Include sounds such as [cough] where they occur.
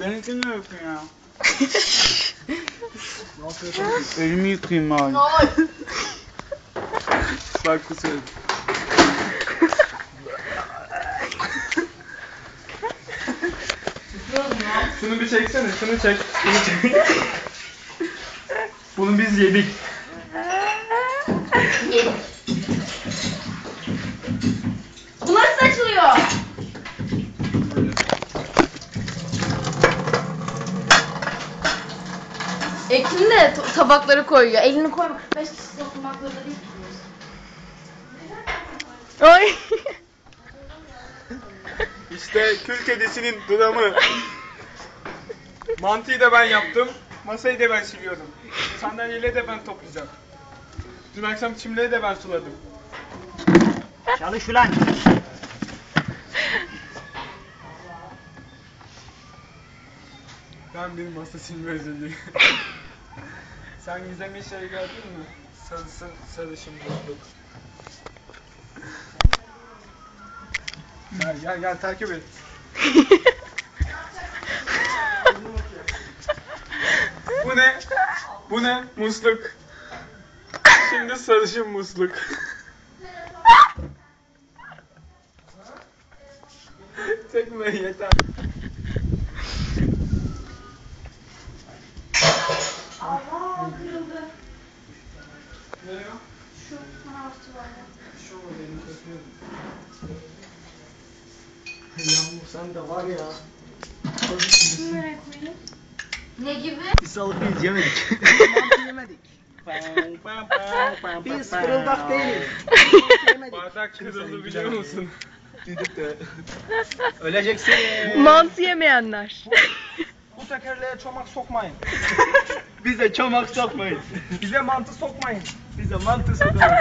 Benimkini öpün ya. [laughs] Elimi yıkayayım bari. Bak kusuyorum. Şunu bir çeksene, şunu çek. Şunu çek. Bunu biz yedik. Bu Ekin de t- tabakları koyuyor. Elini koyma. Beş kişi dokunmak zorunda değil. Ay. [laughs] İşte kül kedisinin dramı. Mantıyı da ben yaptım. Masayı da ben siliyordum. Sandalyeleri de ben toplayacağım. Dün akşam çimleri de ben suladım. Çalış ulan. Ben bir masa silme özelliği. [laughs] Sen Gizem'in şey gördün mü? Sarısın, sarışın bulduk. Gel gel gel takip et. Bu ne? Bu ne? Musluk. Şimdi sarışın musluk. Çekme yeter. Allah kırıldı. Ne o? Şu manastır var ya. Şu mu benim kötüyüm? Yağmur sen de var ya. Şunu nereye koyayım? Ne gibi? Biz biz yemedik. [laughs] yemedik. Biz fırıldak değiliz. yemedik. [laughs] Bardak kırıldı biliyor musun? Düdük de. Öleceksin. Mantı yemeyenler. Bu tekerleğe çomak sokmayın. [laughs] Bize çomak sokmayın. Bize mantı sokmayın. Bize mantı sokmayın.